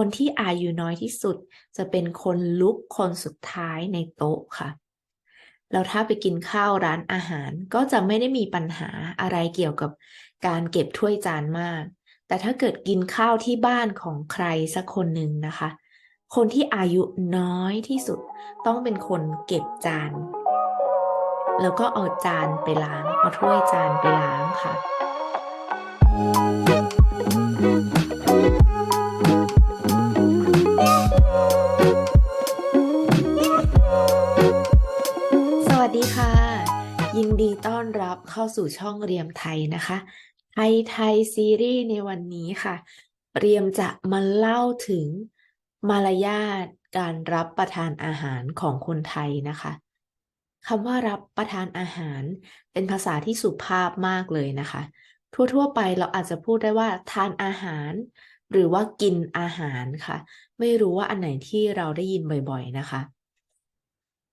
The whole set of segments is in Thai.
คนที่อายุน้อยที่สุด จะเป็นคนลุกคนสุดท้ายในโต๊ะค่ะ แล้วถ้าไปกินข้าวร้านอาหารก็จะไม่ได้มีปัญหาอะไรเกี่ยวกับการเก็บถ้วยจานมาก แต่ถ้าเกิดกินข้าวที่บ้านของใครสักคนหนึ่งนะคะ คนที่อายุน้อยที่สุดต้องเป็นคนเก็บจาน แล้วก็เอาจานไปล้าง เอาถ้วยจานไปล้างค่ะ เข้าสู่ช่องเรียมไทยนะคะ ไทยไทยซีรีส์ในวันนี้ค่ะ เรียมจะมาเล่าถึงมารยาทการรับประทานอาหารของคนไทยนะคะคำว่ารับประทานอาหารเป็นภาษาที่สุภาพมากเลยนะคะ ทั่วๆไปเราอาจจะพูดได้ว่าทานอาหาร หรือว่ากินอาหารค่ะ ไม่รู้ว่าอันไหนที่เราได้ยินบ่อย ๆนะคะ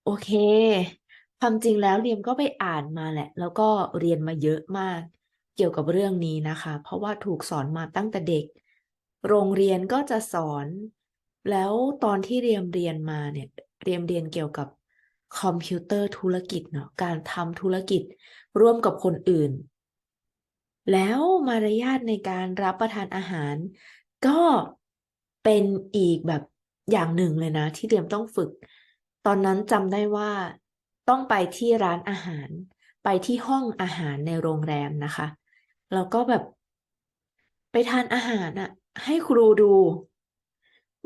โอเค ความจริงแล้วเรียมก็ไปอ่านมาแหละ แล้วก็เรียนมาเยอะมาก เกี่ยวกับเรื่องนี้นะคะ เพราะว่าถูกสอนมาตั้งแต่เด็ก โรงเรียนก็จะสอน แล้วตอนที่เรียมเรียนมาเนี่ย เรียมเรียนเกี่ยวกับคอมพิวเตอร์ธุรกิจเนาะ การทำธุรกิจร่วมกับคนอื่น แล้วมารยาทในการรับประทานอาหาร ก็เป็นอีกแบบอย่างหนึ่งเลยนะ ที่เรียมต้องฝึก ตอนนั้นจำได้ว่า ต้องไปที่ร้านอาหาร ไปที่ห้องอาหารในโรงแรมนะคะ แล้วก็แบบไปทานอาหารอะให้ครูดู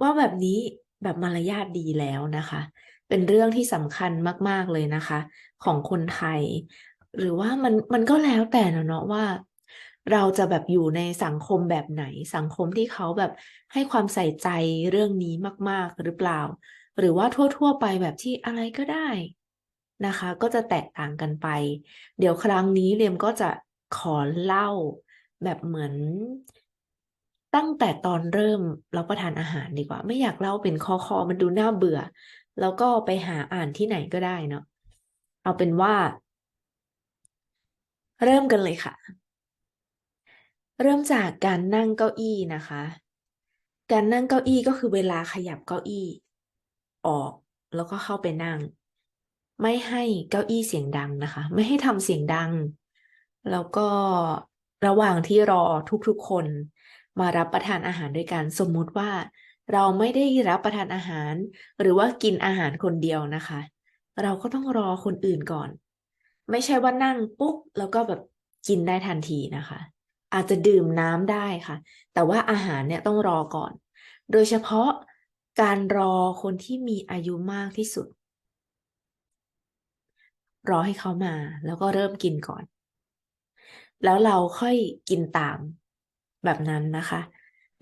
ว่าแบบนี้แบบมารยาทดีแล้วนะคะ เป็นเรื่องที่สำคัญมาก ๆเลยนะคะ ของคนไทย หรือว่ามันมันก็แล้วแต่นะเนาะว่าเราจะแบบอยู่ในสังคมแบบไหนสังคมที่เขาแบบให้ความใส่ใจเรื่องนี้มาก ๆ หรือเปล่า หรือว่าทั่ว ๆ ไปแบบที่อะไรก็ได้ นะคะ ก็จะแตกต่างกันไป เดี๋ยวครั้งนี้เรียมก็จะขอเล่าแบบเหมือนตั้งแต่ตอนเริ่มรับประทานอาหารดีกว่า ไม่อยากเล่าเป็นข้อๆมันดูน่าเบื่อ แล้วก็ไปหาอ่านที่ไหนก็ได้เนาะเอาเป็นว่า เริ่มกันเลยค่ะ เริ่มจากการนั่งเก้าอี้นะคะ การนั่งเก้าอี้ก็คือเวลาขยับเก้าอี้ ออกแล้วก็เข้าไปนั่ง ไม่ให้เก้าอี้เสียงดังนะคะ ไม่ให้ทำเสียงดัง แล้วก็ระหว่างที่รอทุกๆคนมารับประทานอาหารด้วยกันสมมุติว่าเราไม่ได้รับประทานอาหาร หรือว่ากินอาหารคนเดียวนะคะ เราก็ต้องรอคนอื่นก่อน ไม่ใช่ว่านั่งปุ๊บแล้วก็แบบกินได้ทันทีนะคะ อาจจะดื่มน้ำได้ค่ะ แต่ว่าอาหารเนี่ยต้องรอก่อน โดยเฉพาะการรอคนที่มีอายุมากที่สุด รอให้เขามา แล้วก็เริ่มกินก่อน แล้วเราค่อยกินตามแบบนั้นนะคะ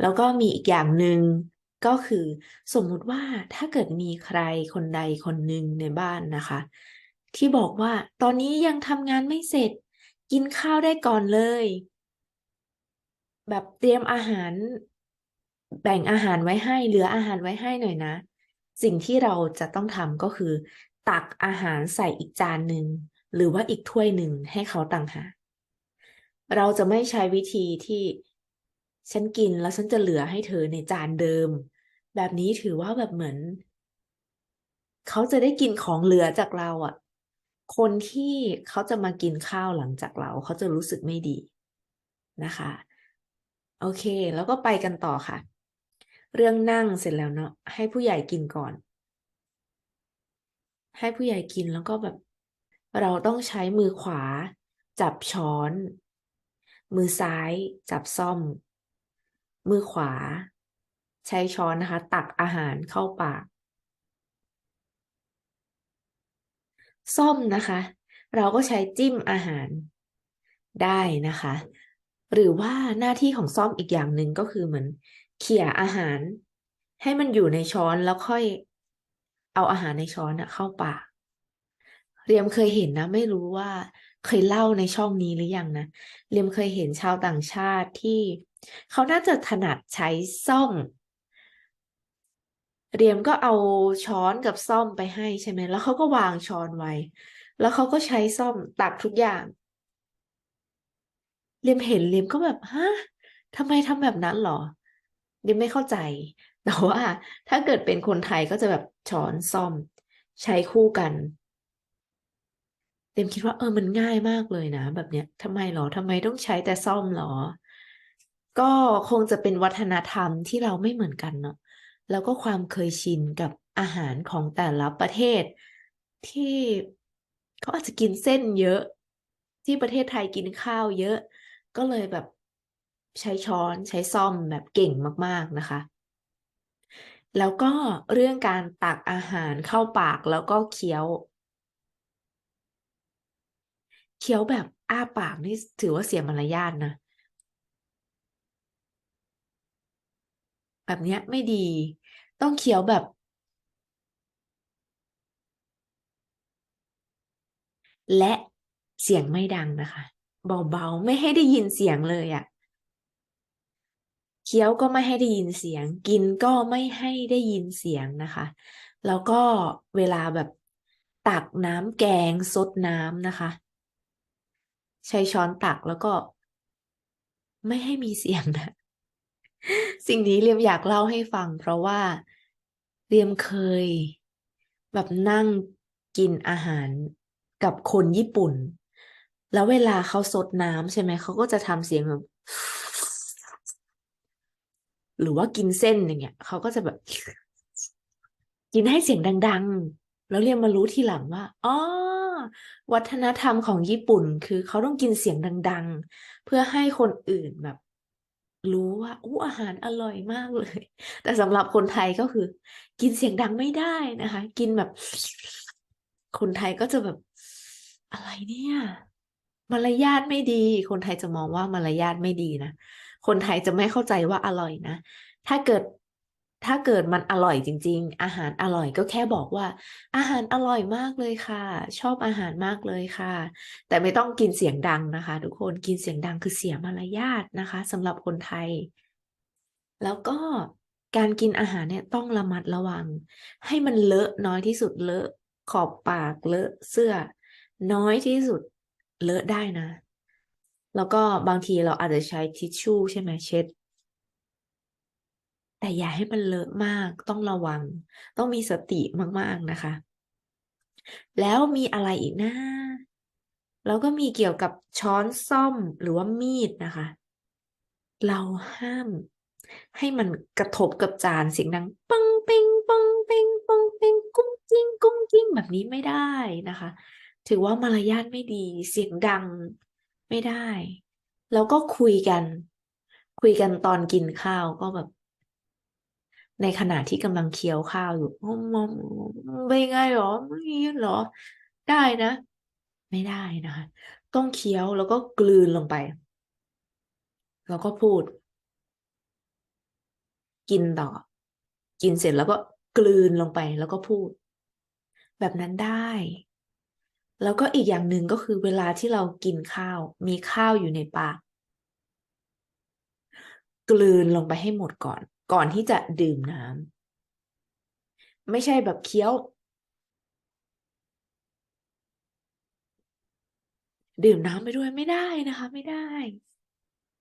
แล้วก็มีอีกอย่างหนึ่งก็คือสมมุติว่าถ้าเกิดมีใครคนใดคนหนึ่งในบ้านนะคะ ที่บอกว่าตอนนี้ยังทำงานไม่เสร็จ กินข้าวได้ก่อนเลย แบบเตรียมอาหาร แบ่งอาหารไว้ให้เหลืออาหารไว้ให้หน่อยนะ สิ่งที่เราจะต้องทำก็คือ ตักอาหารใส่อีกจานหนึ่งหรือว่าอีกถ้วยหนึ่งให้เขาต่างหากเราจะไม่ใช้วิธีที่ฉันกินแล้วฉันจะเหลือให้เธอในจานเดิม แบบนี้ถือว่าแบบเหมือน เขาจะได้กินของเหลือจากเราอะ่ะ คนที่เขาจะมากินข้าวหลังจากเรา เขาจะรู้สึกไม่ดีนะคะ โอเค แล้วก็ไปกันต่อค่ะ เรื่องนั่งเสร็จแล้วเนาะให้ผู้ใหญ่กินก่อน ให้ผู้ใหญ่กินแล้วก็แบบ เราต้องใช้มือขวา จับช้อน มือซ้าย จับซ่อม มือขวา ใช้ช้อนนะคะ ตักอาหารเข้าปาก ซ่อมนะคะ เราก็ใช้จิ้มอาหารได้นะคะ หรือว่าหน้าที่ของซ่อมอีกอย่างหนึ่งก็คือเหมือนเขี่ยอาหาร ให้มันอยู่ในช้อนแล้วค่อย เอาอาหารในช้อนเข้าปากเรียมเคยเห็นนะ ไม่รู้ว่าเคยเล่าในช่องนี้หรือยังนะเรียมเคยเห็นชาวต่างชาติที่เขาน่าจะถนัดใช้ซ่อม เรียมก็เอาช้อนกับซ่อมไปให้ใช่ไหมแล้วเขาก็วางช้อนไว้ แล้วเขาก็ใช้ซ่อมตักทุกอย่าง เรียมเห็นเรียมก็แบบฮะทำไมทำแบบนั้นหรอเรียมไม่เข้าใจ แต่ว่าถ้าเกิดเป็นคนไทยก็จะแบบช้อนซ่อม ใช้คู่กัน เต็มคิดว่าเออมันง่ายมากเลยนะ แบบเนี้ยทำไมหรอทำไมต้องใช้แต่ซ่อมหรอ ก็คงจะเป็นวัฒนธรรมที่เราไม่เหมือนกันเนาะแล้วก็ความเคยชินกับอาหารของแต่ละประเทศ ที่เขาอาจจะกินเส้นเยอะ ที่ประเทศไทยกินข้าวเยอะ ก็เลยแบบใช้ช้อนใช้ซ่อมแบบเก่งมาก ๆนะคะ แล้วก็เรื่องการตักอาหารเข้าปากแล้วก็เคี้ยว เคี้ยวแบบอ้าปากนี่ถือว่าเสียมารยาทนะ แบบเนี้ยไม่ดี ต้องเคี้ยวแบบ และเสียงไม่ดังนะคะ เบาๆ ไม่ให้ได้ยินเสียงเลยอะ เคี้ยวก็ไม่ให้ได้ยินเสียง กินก็ไม่ให้ได้ยินเสียงนะคะ แล้วก็เวลาแบบตักน้ำแกงซดน้ำนะคะ ใช้ช้อนตักแล้วก็ ไม่ให้มีเสียงนะ สิ่งนี้เรียมอยากเล่าให้ฟัง เพราะว่าเรียมเคย แบบนั่งกินอาหารกับคนญี่ปุ่น แล้วเวลาเขาซดน้ำใช่ไหมเขาก็จะทำเสียงแบบ หรือว่ากินเส้นอย่างเงี้ยเขาก็จะแบบ กินให้เสียงดัง ๆ แล้วเรียมมารู้ทีหลังว่าอ๋อวัฒนธรรมของญี่ปุ่นคือเขาต้องกินเสียงดัง ๆ เพื่อให้คนอื่นแบบ รู้ว่าอู้อาหารอร่อยมากเลย แต่สำหรับคนไทยก็คือ กินเสียงดังไม่ได้นะคะ กินแบบ คนไทยก็จะแบบอะไรเนี่ยมารยาทไม่ดี คนไทยจะมองว่ามารยาทไม่ดีนะ คนไทยจะไม่เข้าใจว่าอร่อยนะ ถ้าเกิดถ้าเกิดมันอร่อยจริง ๆ อาหารอร่อยก็แค่บอกว่า อาหารอร่อยมากเลยค่ะ ชอบอาหารมากเลยค่ะ แต่ไม่ต้องกินเสียงดังนะคะ ทุกคนกินเสียงดังคือเสียมารยาทนะคะสำหรับคนไทย แล้วก็การกินอาหารเนี่ยต้องระมัดระวัง ให้มันเลอะน้อยที่สุดเลอะขอบปากเลอะเสื้อ น้อยที่สุดเลอะได้นะ แล้วก็บางทีเราอาจจะใช้ทิชชู่ใช่ไหมเช็ด แต่อย่าให้มันเลอะมากต้องระวัง ต้องมีสติมากๆนะคะ แล้วมีอะไรอีกนะแล้วก็มีเกี่ยวกับช้อนส้อมหรือว่ามีดนะคะ เราห้ามให้มันกระทบกับจานเสียงดังปังเป้งปังเป้งปังเป้งกุ้งกิ้งกุ้งกิ้งแบบนี้ไม่ได้นะคะ ถือว่ามารยาทไม่ดีเสียงดัง ไม่ได้ แล้วก็คุยกัน คุยกันตอนกินข้าวก็แบบ ในขณะที่กำลังเคี้ยวข้าวอยู่มอมมอมเป็นไงหรอไม่เหรอ ได้นะ ไม่ได้นะคะต้องเคี้ยวแล้วก็กลืนลงไป แล้วก็พูด กินต่อ กินเสร็จแล้วก็กลืนลงไปแล้วก็พูด แบบนั้นได้ แล้วก็อีกอย่างหนึ่งก็คือเวลาที่เรากินข้าว มีข้าวอยู่ในปาก กลืนลงไปให้หมดก่อน ก่อนที่จะดื่มน้ำไม่ใช่แบบเคี้ยว ดื่มน้ำไปด้วยไม่ได้นะคะ ไม่ได้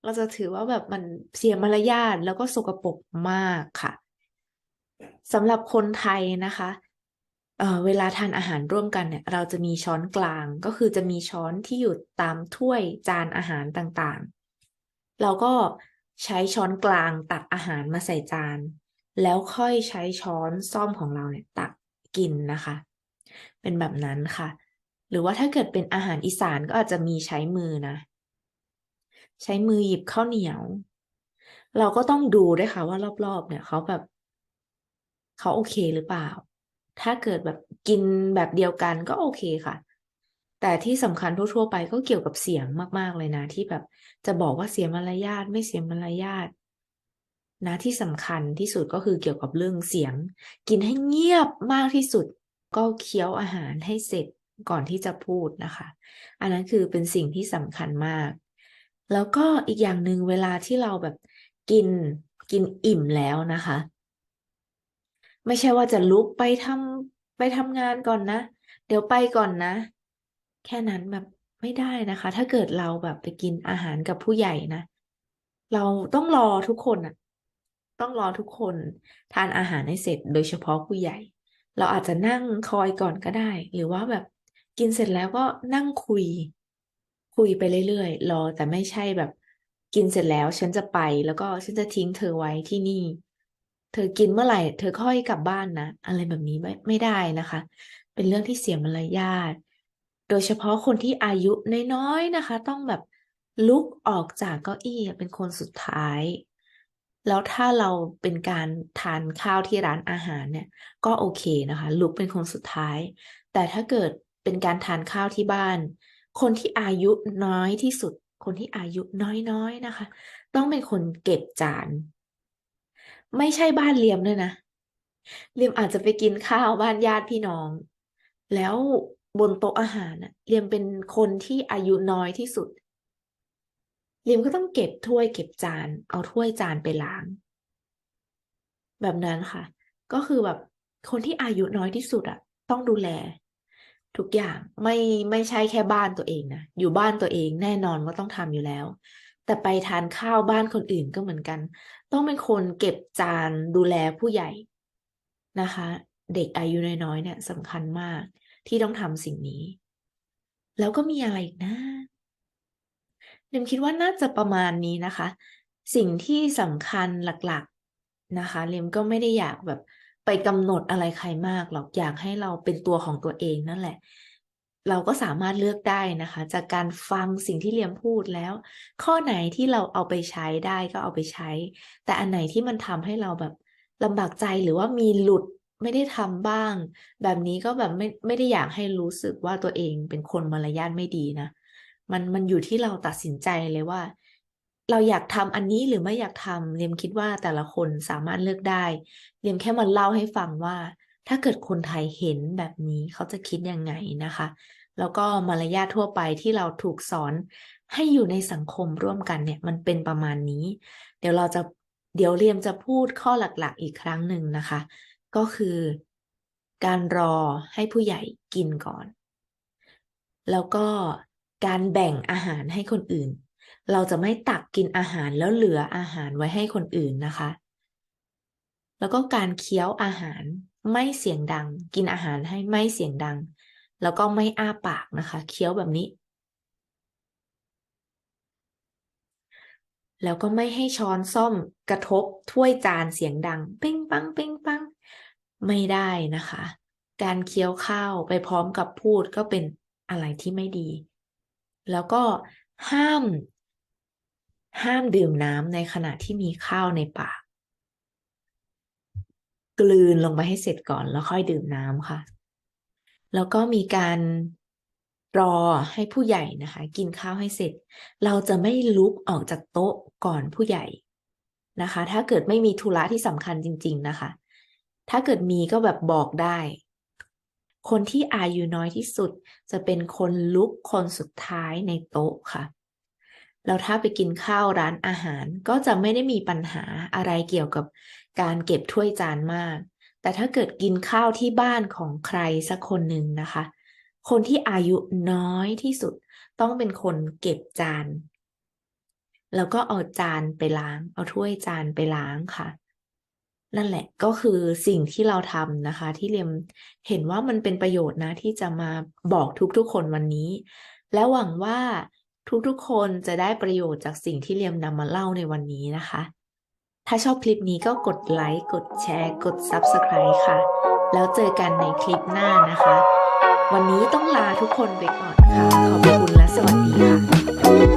เราจะถือว่าแบบมันเสียมารยาทแล้วก็สกปรกมากค่ะสำหรับคนไทยนะคะ เวลาทานอาหารร่วมกันเนี่ยเราจะมีช้อนกลางก็คือจะมีช้อนที่อยู่ตามถ้วยจานอาหารต่างๆ เราก็ใช้ช้อนกลางตักอาหารมาใส่จาน แล้วค่อยใช้ช้อนซ่อมของเราเนี่ยตักกินนะคะ เป็นแบบนั้นค่ะ หรือว่าถ้าเกิดเป็นอาหารอีสานก็อาจจะมีใช้มือนะ ใช้มือหยิบข้าวเหนียว เราก็ต้องดูด้วยค่ะว่ารอบๆ เนี่ยเขาแบบเขาโอเคหรือเปล่า ถ้าเกิดแบบกินแบบเดียวกันก็โอเคค่ะ แต่ที่สำคัญทั่วๆไปก็เกี่ยวกับเสียงมากๆเลยนะ ที่แบบจะบอกว่าเสียมารยาทไม่เสียมารยาทนะที่สำคัญที่สุดก็คือเกี่ยวกับเรื่องเสียง กินให้เงียบมากที่สุด ก็เคี้ยวอาหารให้เสร็จก่อนที่จะพูดนะคะ อันนั้นคือเป็นสิ่งที่สำคัญมาก แล้วก็อีกอย่างหนึ่งเวลาที่เราแบบกินกินอิ่มแล้วนะคะ ไม่ใช่ว่าจะลุกไปทำไปทำงานก่อนนะ เดี๋ยวไปก่อนนะ แค่นั้นแบบไม่ได้นะคะ ถ้าเกิดเราแบบไปกินอาหารกับผู้ใหญ่นะ เราต้องรอทุกคนอะต้องรอทุกคนทานอาหารให้เสร็จโดยเฉพาะผู้ใหญ่ เราอาจจะนั่งคอยก่อนก็ได้ หรือว่าแบบกินเสร็จแล้วก็นั่งคุย คุยไปเรื่อยๆ รอแต่ไม่ใช่แบบ กินเสร็จแล้วฉันจะไปแล้วก็ฉันจะทิ้งเธอไว้ที่นี่ เธอกินเมื่อไหร่ เธอค่อยกลับบ้านนะ อะไรแบบนี้ไม่ไม่ได้นะคะ เป็นเรื่องที่เสียมารยาท โดยเฉพาะคนที่อายุน้อยๆนะคะ ต้องแบบลุกออกจากเก้าอี้เป็นคนสุดท้าย แล้วถ้าเราเป็นการทานข้าวที่ร้านอาหารเนี่ย ก็โอเคนะคะ ลุกเป็นคนสุดท้าย แต่ถ้าเกิดเป็นการทานข้าวที่บ้าน คนที่อายุน้อยที่สุด คนที่อายุน้อยๆนะคะ ต้องเป็นคนเก็บจาน ไม่ใช่บ้านเลียมด้วยนะเลียมอาจจะไปกินข้าวบ้านญาติพี่น้อง แล้วบนโต๊ะอาหารน่ะเลียมเป็นคนที่อายุน้อยที่สุดเลียมก็ต้องเก็บถ้วยเก็บจาน เอาถ้วยจานไปล้าง แบบนั้นค่ะ ก็คือแบบคนที่อายุน้อยที่สุดอะต้องดูแล ทุกอย่างไม่ไม่ใช่แค่บ้านตัวเองนะอยู่บ้านตัวเองแน่นอนว่าต้องทำอยู่แล้ว แต่ไปทานข้าวบ้านคนอื่นก็เหมือนกัน ต้องเป็นคนเก็บจานดูแลผู้ใหญ่นะคะ เด็กอายุน้อยๆเนี่ยสำคัญมากที่ต้องทำสิ่งนี้ แล้วก็มีอะไรอีกนะเดมคิดว่าน่าจะประมาณนี้นะคะ สิ่งที่สำคัญหลักๆนะคะเรมก็ไม่ได้อยากแบบไปกำหนดอะไรใครมากหรอกอยากให้เราเป็นตัวของตัวเองนั่นแหละ เราก็สามารถเลือกได้นะคะ จากการฟังสิ่งที่เรียมพูดแล้ว ข้อไหนที่เราเอาไปใช้ได้ก็เอาไปใช้ แต่อันไหนที่มันทำให้เราแบบลำบากใจหรือว่ามีหลุดไม่ได้ทำบ้าง แบบนี้ก็แบบไม่ไม่ได้อยากให้รู้สึกว่าตัวเองเป็นคนมารยาทไม่ดีนะ มันมันอยู่ที่เราตัดสินใจเลยว่า เราอยากทำอันนี้หรือไม่อยากทำเรียมคิดว่าแต่ละคนสามารถเลือกได้ เรียมแค่มาเล่าให้ฟังว่า ถ้าเกิดคนไทยเห็นแบบนี้เขาจะคิดยังไงนะคะ แล้วก็มารยาททั่วไปที่เราถูกสอนให้อยู่ในสังคมร่วมกันเนี่ยมันเป็นประมาณนี้ เดี๋ยวเราจะเดี๋ยวเรียมจะพูดข้อหลักๆอีกครั้งหนึ่งนะคะ ก็คือการรอให้ผู้ใหญ่กินก่อน แล้วก็การแบ่งอาหารให้คนอื่น เราจะไม่ตักกินอาหารแล้วเหลืออาหารไว้ให้คนอื่นนะคะ แล้วก็การเคี้ยวอาหาร ไม่เสียงดัง กินอาหารให้ไม่เสียงดัง แล้วก็ไม่อ้าปากนะคะ เคี้ยวแบบนี้ แล้วก็ไม่ให้ช้อนส้อมกระทบถ้วยจานเสียงดังเป้งปังเป้งปังไม่ได้นะคะ การเคี้ยวข้าวไปพร้อมกับพูดก็เป็นอะไรที่ไม่ดี แล้วก็ห้าม ห้ามดื่มน้ำในขณะที่มีข้าวในปาก กลืนลงไปให้เสร็จก่อนแล้วค่อยดื่มน้ำค่ะ แล้วก็มีการรอให้ผู้ใหญ่นะคะ กินข้าวให้เสร็จ เราจะไม่ลุกออกจากโต๊ะก่อนผู้ใหญ่นะคะ ถ้าเกิดไม่มีธุระที่สำคัญจริง ๆนะคะ ถ้าเกิดมีก็แบบบอกได้ คนที่อายุน้อยที่สุดจะเป็นคนลุกคนสุดท้ายในโต๊ะค่ะ แล้วถ้าไปกินข้าวร้านอาหารก็จะไม่ได้มีปัญหาอะไรเกี่ยวกับการเก็บถ้วยจานมาก แต่ถ้าเกิดกินข้าวที่บ้านของใครสักคนหนึ่งนะคะ คนที่อายุน้อยที่สุดต้องเป็นคนเก็บจาน แล้วก็เอาจานไปล้าง เอาถ้วยจานไปล้างค่ะ นั่นแหละก็คือสิ่งที่เราทำนะคะ ที่เรียมเห็นว่ามันเป็นประโยชน์นะที่จะมาบอกทุกๆคนวันนี้ และหวังว่า ทุกๆ คนจะได้ประโยชน์จากสิ่งที่เรียมนำมาเล่าในวันนี้นะคะ ถ้าชอบคลิปนี้ก็กดไลค์ กดแชร์ กด Subscribe ค่ะ แล้วเจอกันในคลิปหน้านะคะ วันนี้ต้องลาทุกคนไปก่อนค่ะ ขอบคุณและสวัสดีค่ะ